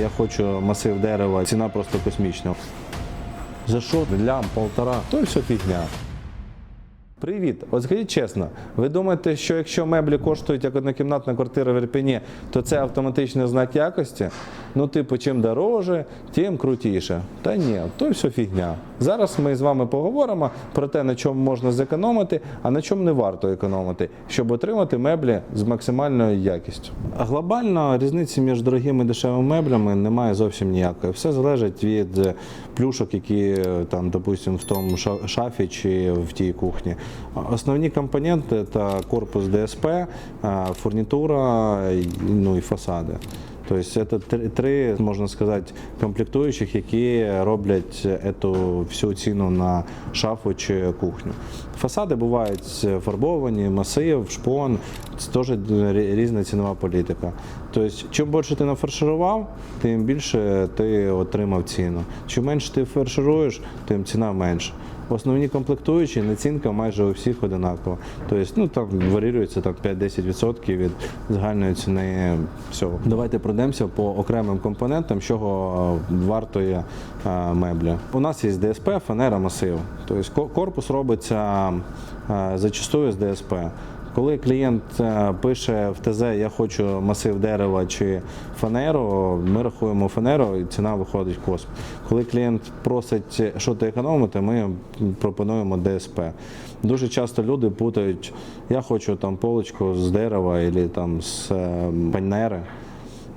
Я хочу масив дерева, ціна просто космічна. За що? Лям, полтора. То все фігня. Привіт, от скажіть чесно, ви думаєте, що якщо меблі коштують як однокімнатна квартира в Ірпені, то це автоматичний знак якості? Ну, типу, чим дороже, тим крутіше. Та ні, то все фігня. Зараз ми з вами поговоримо про те, на чому можна зекономити, а на чому не варто економити, щоб отримати меблі з максимальною якістю. Глобально різниці між дорогими і дешевими меблями немає зовсім ніякої. Все залежить від е, плюшок, які е, там, допустимо, в тому шафі чи в тій кухні. Основні компоненти це корпус ДСП, е, фурнітура ну, і фасади. Тобто це три- можна сказати, комплектуючих, які роблять цю всю ціну на шафу чи кухню. Фасади бувають фарбовані, масив, шпон, це теж різна цінова політика. Тобто, чим більше ти нафарширував, тим більше ти отримав ціну. Чим менше ти фаршируєш, тим ціна менша. Основні комплектуючі націнка майже у всіх одинакова. Тобто, ну там варіюється там 5-10% від загальної ціни всього. Давайте пройдемося по окремим компонентам, чого вартує е, меблі. У нас є ДСП, фанера, масив. Тобто корпус робиться е, зачастую з ДСП. Коли клієнт е, пише в ТЗ Я хочу масив дерева чи фанеру, ми рахуємо фанеру і ціна виходить косм. Коли клієнт просить що економити, ми пропонуємо ДСП. Дуже часто люди путають, я хочу там полочку з дерева або там з е, фанери.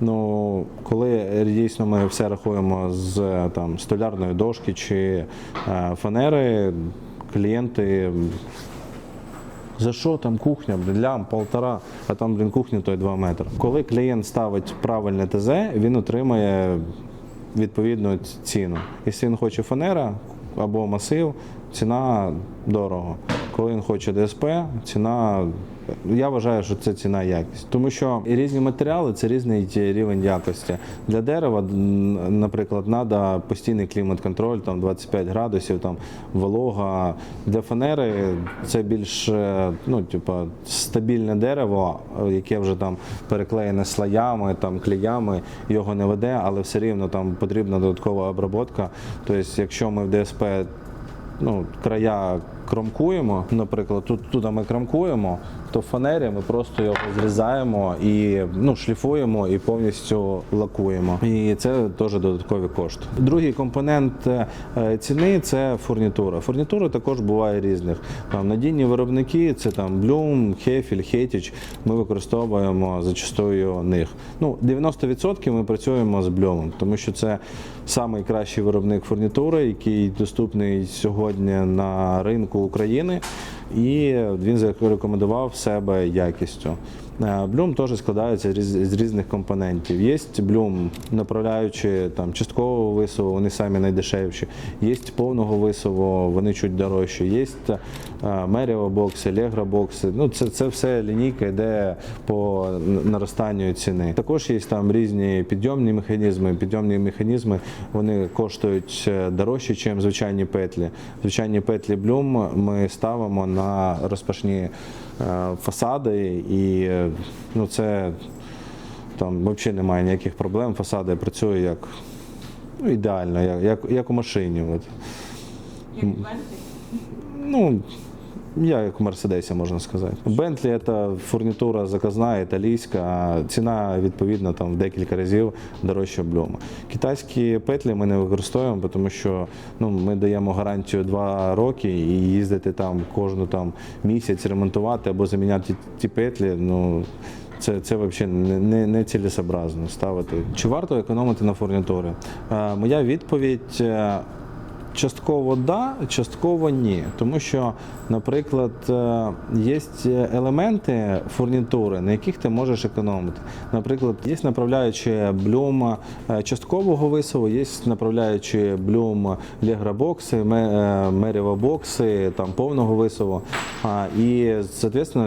Ну, коли дійсно ми все рахуємо з там, столярної дошки чи е, фанери, клієнти за що там кухня, лям, полтора, а там, блін, кухня той 2 метри. Коли клієнт ставить правильне ТЗ, він отримає відповідну ціну. Якщо він хоче фанера або масив, ціна дорого. Коли він хоче ДСП, ціна. Я вважаю, що це ціна якість, тому що різні матеріали це різний рівень якості. Для дерева, наприклад, треба постійний клімат-контроль, там 25 градусів, там волога. Для фанери це більш е, ну, типа, стабільне дерево, яке вже там переклеєне слоями, там клеями, його не веде, але все рівно там потрібна додаткова обробка. Тобто, якщо ми в ДСП ну, края кромкуємо, наприклад, тут, тут ми кромкуємо, то фанері ми просто його зрізаємо і ну, шліфуємо і повністю лакуємо. І це теж додаткові кошти. Другий компонент е, ціни це фурнітура. Фурнітура також буває різних. Там надійні виробники це там Bloom, Хефіль, Хетіч. Ми використовуємо зачастую них. Ну, 90% ми працюємо з Bloom, тому що це найкращий виробник фурнітури, який доступний сьогодні на ринку України, і він зарекомендував себе якістю. Е, Блюм теж складається з різних компонентів. Є блюм, направляючи там часткового висову, вони самі найдешевші. Є повного висову, вони чуть дорожчі. Є меріо бокси, легро бокси. Ну це, це все лінійка йде по наростанню ціни. Також є там різні підйомні механізми. Підйомні механізми вони коштують е, дорожче, ніж звичайні петлі. Звичайні петлі блюм ми ставимо на розпашні е, фасади, і е, ну, це там взагалі немає ніяких проблем. Фасади працює як ну, ідеально, як, як, як у машині. От. Як? Ну, я як в Мерседесі, можна сказати. Бентлі це фурнітура заказна, італійська, ціна відповідно там в декілька разів дорожча блюма. Китайські петлі ми не використовуємо, тому що ну, ми даємо гарантію 2 роки і їздити там кожну там місяць ремонтувати або заміняти ті, петлі. Ну, це, це взагалі не, не, не цілесообразно ставити. Чи варто економити на фурнітурі? Е, моя відповідь. Е, Частково да, частково ні. Тому що, наприклад, е, є елементи фурнітури, на яких ти можеш економити. Наприклад, є направляючі блюм е, часткового висову, є направляючі блюм легробокси, мерівобокси, там повного висову. І,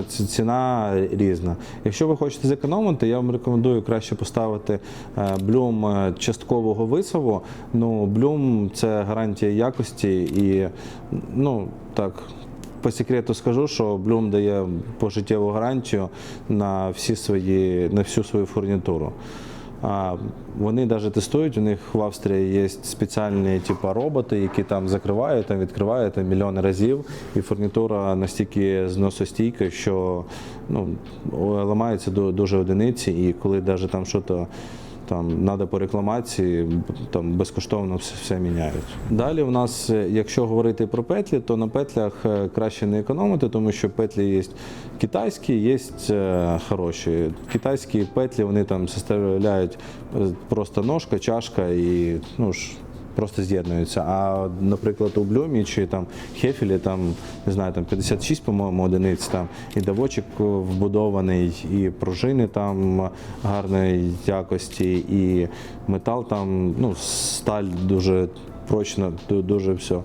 ці- ціна різна. Якщо ви хочете зекономити, я вам рекомендую краще поставити е, блюм е, часткового висову. Ну, блюм це гарантія якості і ну так. По секрету скажу, що Bloom дає пожиттєву гарантію на всі свої на всю свою фурнітуру. А, вони навіть тестують, у них в Австрії є спеціальні типу, роботи, які там закривають, там відкривають там, мільйони разів, і фурнітура настільки зносостійка, що ну, ламаються ду- дуже одиниці, і коли навіть там щось там треба по рекламації, там безкоштовно все, все міняють. Далі у нас, е, якщо говорити про петлі, то на петлях е, краще не економити, тому що петлі є китайські, є е, хороші. Китайські петлі вони там составляють просто ножка, чашка і ну ж. Просто з'єднуються. А, наприклад, у Блюмі чи там Хефілі там не знаю, там 56, по-моєму, одиниць там і давочок вбудований, і пружини там гарної якості, і метал там, ну, сталь дуже прочна, дуже все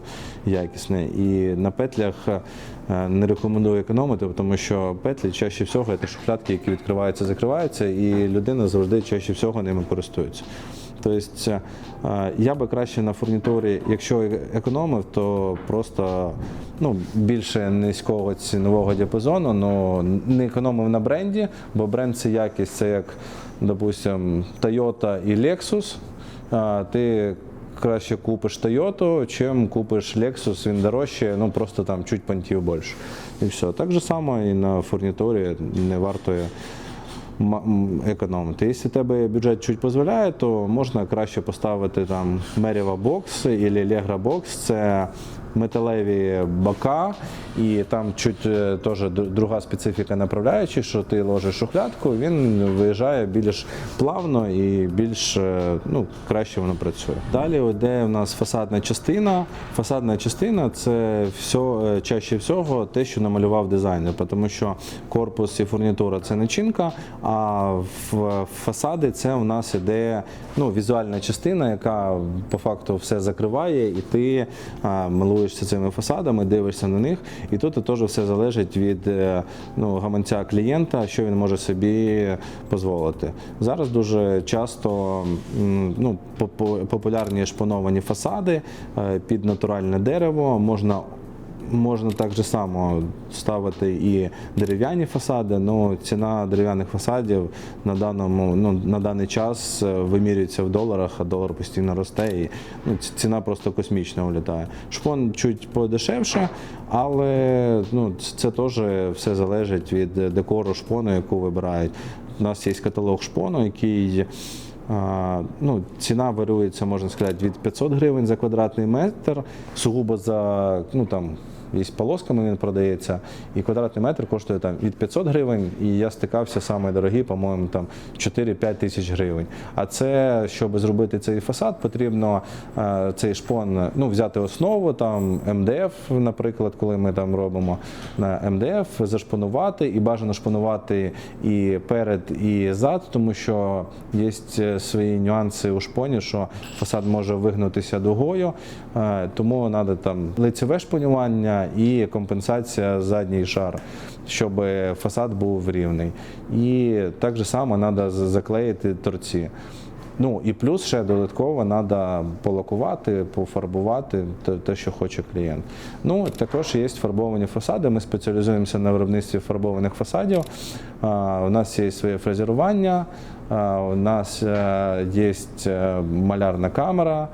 якісне. І на петлях е, не рекомендую економити, тому що петлі чаще всього це шухлядки, які відкриваються, закриваються, і людина завжди чаще всього ними користується. Тобто я би краще на фурнітурі, якщо економив, то просто ну, більше низького цінового діапазону, але не економив на бренді, бо бренд це якість, це як, допустим, Toyota і Lexus. Ти краще купиш Toyota, чим купиш Lexus, він дорожче, ну просто там чуть понтів більше. І все. Так же само і на фурнітурі не варто економити. Якщо тебе бюджет чуть дозволяє, то можна краще поставити там Merriva Box або Legra Box. Це металеві бока, і там чуть е, теж друга специфіка направляючи, що ти ложиш шухлядку, він виїжджає більш плавно і більш е, ну, краще воно працює. Далі йде у нас фасадна частина. Фасадна частина це все е, чаще всього те, що намалював дизайнер, тому що корпус і фурнітура це начинка, а в фасади це у нас іде ну, візуальна частина, яка по факту все закриває, і ти а, милуєшся цими фасадами, дивишся на них. І тут теж все залежить від е, ну, гаманця клієнта, що він може собі дозволити. Зараз дуже часто ну, популярні шпоновані фасади е, під натуральне дерево можна Можна так же само ставити і дерев'яні фасади, але ціна дерев'яних фасадів на даному ну, на даний час е, вимірюється в доларах, а долар постійно росте і ну, ціна просто космічно влітає. Шпон чуть подешевше, але ну, це теж все залежить від декору шпону, яку вибирають. У нас є каталог шпону, який ну, ціна варіюється, можна сказати, від 500 гривень за квадратний метр, сугубо за ну там. Є з полосками він продається, і квадратний метр коштує там від 500 гривень, і я стикався саме дорогі, по-моєму, там 4-5 тисяч гривень. А це, щоб зробити цей фасад, потрібно е, цей шпон ну, взяти основу, там МДФ, наприклад, коли ми там робимо на МДФ, зашпонувати і бажано шпонувати і перед, і зад, тому що є свої нюанси у шпоні, що фасад може вигнутися дугою, е, тому треба там лицеве шпонювання і компенсація задній шар, щоб фасад був рівний. І так же само треба заклеїти торці. Ну і плюс ще додатково треба полакувати, пофарбувати те, що хоче клієнт. Ну також є фарбовані фасади. Ми спеціалізуємося на виробництві фарбованих фасадів. У нас є своє фрезерування, у нас е, є е, малярна камера.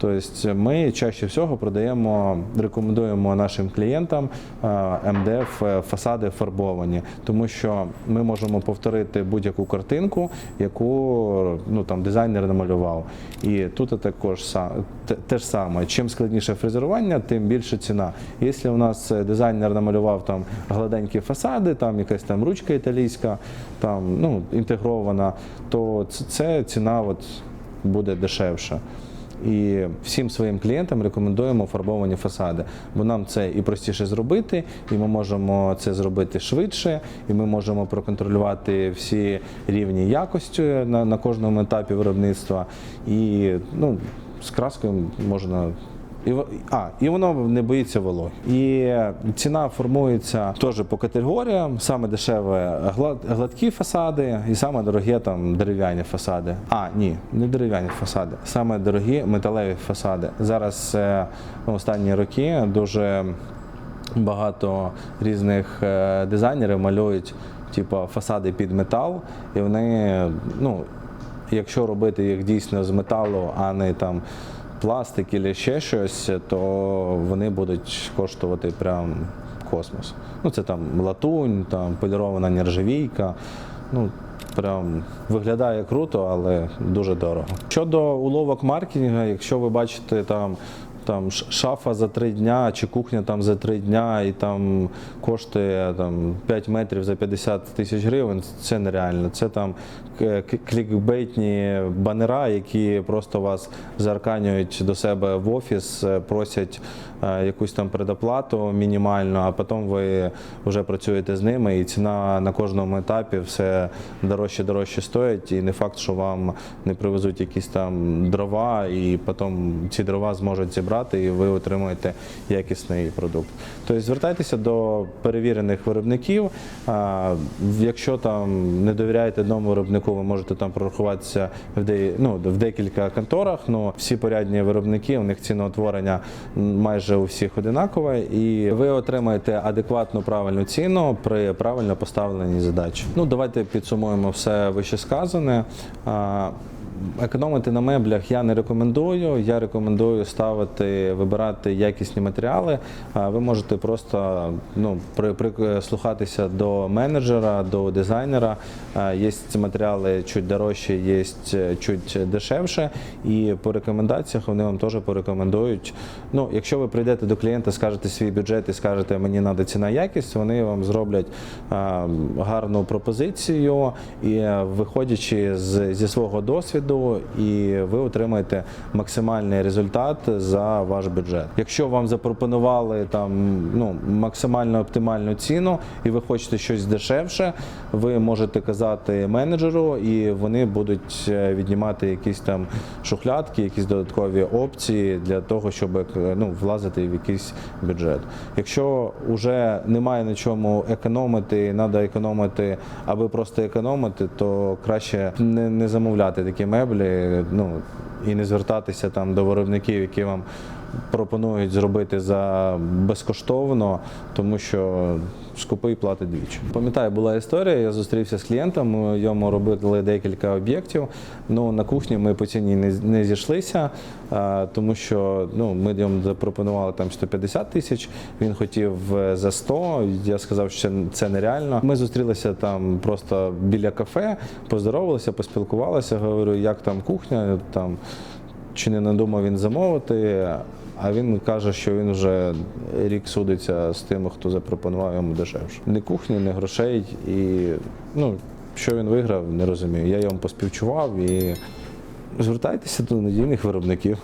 Тобто ми чаще всього продаємо, рекомендуємо нашим клієнтам е, МДФ е, фасади фарбовані, тому що ми можемо повторити будь-яку картинку, яку ну, там, дизайнер намалював. І тут також те, ж саме. Чим складніше фрезерування, тим більше ціна. Якщо у нас дизайнер намалював там гладенькі фасади, там якась там ручка італійська, там ну, інтегрована, то це ціна от, буде дешевша. І всім своїм клієнтам рекомендуємо фарбовані фасади, бо нам це і простіше зробити, і ми можемо це зробити швидше, і ми можемо проконтролювати всі рівні якості на, на кожному етапі виробництва. І ну, з краскою можна. І, а, і воно не боїться вологи. І ціна формується теж по категоріям. Саме дешеве глад, гладкі фасади, і саме дорогі там дерев'яні фасади. А, ні, не дерев'яні фасади, саме дорогі металеві фасади. Зараз в останні роки дуже багато різних е, дизайнерів малюють типу, фасади під метал, і вони ну, якщо робити їх дійсно з металу, а не там пластик або ще щось, то вони будуть коштувати прям космос. Ну це там латунь, там полірована нержавійка. Ну, Прям виглядає круто, але дуже дорого. Щодо уловок маркетинга, якщо ви бачите там. Там шафа за три дня чи кухня там за три дня і там коштує там 5 метрів за 50 тисяч гривень. Це нереально. Це там клікбейтні банера, які просто вас зарканюють до себе в офіс, е, просять якусь там предоплату мінімальну, а потім ви вже працюєте з ними, і ціна на кожному етапі все дорожче дорожче стоїть. І не факт, що вам не привезуть якісь там дрова, і потім ці дрова зможуть зібрати, і ви отримуєте якісний продукт. Тобто звертайтеся до перевірених виробників. Якщо там не довіряєте одному виробнику, ви можете там прорахуватися в, де, ну, в декілька конторах. Ну всі порядні виробники, у них ціноутворення м, майже у всіх одинакове, і ви отримаєте адекватну правильну ціну при правильно поставленій задачі. Ну давайте підсумуємо все вищесказане. А, Економити на меблях я не рекомендую. Я рекомендую ставити, вибирати якісні матеріали. Ви можете просто ну, при, прислухатися до менеджера, до дизайнера. Є ці матеріали чуть дорожче, є чуть дешевше. І по рекомендаціях вони вам теж порекомендують. Ну, якщо ви прийдете до клієнта, скажете свій бюджет і скажете, мені треба ціна якість, вони вам зроблять гарну пропозицію і е, виходячи з, зі свого досвіду, і ви отримаєте максимальний результат за ваш бюджет. Якщо вам запропонували там ну максимально оптимальну ціну, і ви хочете щось дешевше, ви можете казати менеджеру, і вони будуть е, віднімати якісь там шухлядки, якісь додаткові опції для того, щоб е, ну, влазити в якийсь бюджет. Якщо вже немає на чому економити, треба економити, аби просто економити, то краще не, не замовляти такі меблі, ну і не звертатися там до виробників, які вам пропонують зробити за безкоштовно, тому що скупий платить двічі. Пам'ятаю, була історія. Я зустрівся з клієнтом, йому робили декілька об'єктів. Ну на кухні ми по ціні не, не зійшлися, тому що ну ми йому запропонували там 150 тисяч. Він хотів е, за 100, Я сказав, що це нереально. Ми зустрілися там просто біля кафе, поздоровалися, поспілкувалися. Говорю, як там кухня, там чи не надумав він замовити. А він каже, що він вже рік судиться з тими, хто запропонував йому дешевше. Ні кухні, ні грошей. І ну, що він виграв, не розумію. Я йому поспівчував і звертайтеся до надійних виробників.